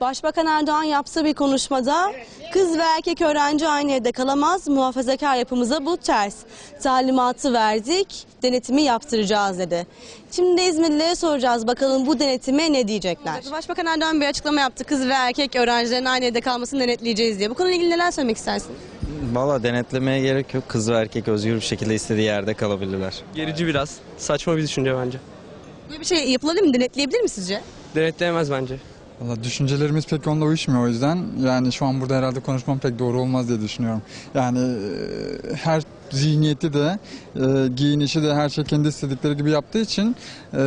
Başbakan Erdoğan yaptığı bir konuşmada kız ve erkek öğrenci aynı evde kalamaz, muhafazakar yapımıza bu ters. Talimatı verdik, denetimi yaptıracağız dedi. Şimdi de İzmirlilere soracağız bakalım bu denetime ne diyecekler. Başbakan Erdoğan bir açıklama yaptı. Kız ve erkek öğrencilerin aynı evde kalmasını denetleyeceğiz diye. Bu konuyla ilgili neler söylemek istersiniz? Valla denetlemeye gerek yok. Kız ve erkek özgür bir şekilde istediği yerde kalabilirler. Gerici biraz. Saçma bir düşünce bence. Böyle bir şey yapılabilir mi? Denetleyebilir mi sizce? Denetleyemez bence. Valla düşüncelerimiz pek onunla uyuşmuyor o yüzden. Yani şu an burada herhalde konuşmam pek doğru olmaz diye düşünüyorum. Yani e, her zihniyeti de, e, giyinişi de her şey kendi istedikleri gibi yaptığı için e,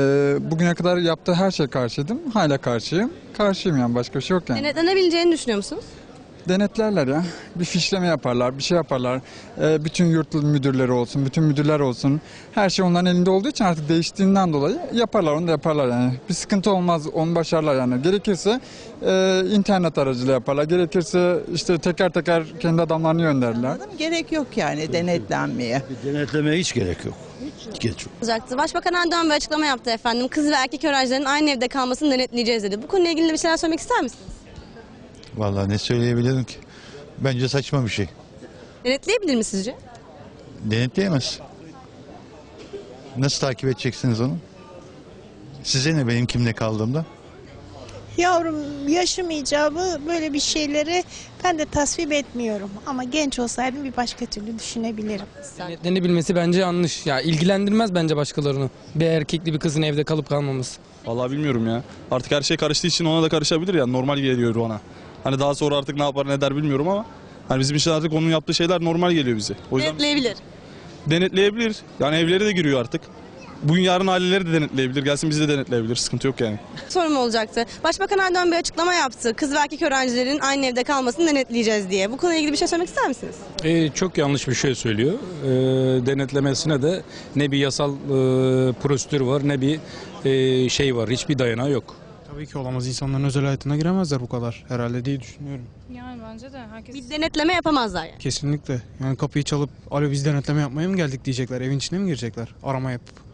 bugüne kadar yaptığı her şey karşıydım. Hala karşıyım. Karşıyım yani başka bir şey yok yani. Denetlenebileceğini düşünüyor musunuz? Denetlerler ya. Bir fişleme yaparlar, bir şey yaparlar. E, bütün yurt müdürleri olsun, bütün müdürler olsun. Her şey onların elinde olduğu için artık değiştiğinden dolayı yaparlar, onu da yaparlar yani. Bir sıkıntı olmaz, onu başarırlar yani. Gerekirse e, internet aracılığıyla yaparlar. Gerekirse işte teker teker kendi adamlarını gönderirler. Anladım. Gerek yok yani denetlenmeye. Denetlemeye hiç gerek yok. Hiç gerek yok. olacaktı. Başbakan Erdoğan bir açıklama yaptı efendim. Kız ve erkek öğrencilerin aynı evde kalmasını denetleyeceğiz dedi. Bu konuyla ilgili bir şeyler söylemek ister misiniz? Vallahi ne söyleyebilirim ki? Bence saçma bir şey. Denetleyebilir mi sizce? Denetleyemez. Nasıl takip edeceksiniz onu? Size ne benim kimle kaldığımda? Yavrum yaşım icabı böyle bir şeyleri ben de tasvip etmiyorum. Ama genç olsaydım bir başka türlü düşünebilirim. Denetlenebilmesi bence yanlış. Ya ilgilendirmez bence başkalarını. Bir erkekli bir kızın evde kalıp kalmaması. Vallahi bilmiyorum ya. Artık her şey karıştığı için ona da karışabilir ya. Normal geliyor ona. Hani daha sonra artık ne yapar ne der bilmiyorum ama hani bizim için artık onun yaptığı şeyler normal geliyor bize. O yüzden Denetleyebilir. denetleyebilir. Yani evleri de giriyor artık. Bugün yarın aileleri de denetleyebilir. Gelsin bizi de denetleyebilir. Sıkıntı yok yani. Sorum olacaktı. Başbakan Erdoğan bir açıklama yaptı. Kız ve erkek öğrencilerin aynı evde kalmasını denetleyeceğiz diye. Bu konuyla ilgili bir şey söylemek ister misiniz? E, çok yanlış bir şey söylüyor. E, denetlemesine de ne bir yasal e, prosedür var ne bir e, şey var. Hiçbir dayanağı yok. Tabii ki olamaz. İnsanların özel hayatına giremezler bu kadar. Herhalde diye düşünüyorum. Yani bence de herkes... Bir denetleme yapamazlar yani. Kesinlikle. Yani kapıyı çalıp alo biz denetleme yapmaya mı geldik diyecekler. Evin içine mi girecekler? Arama yapıp.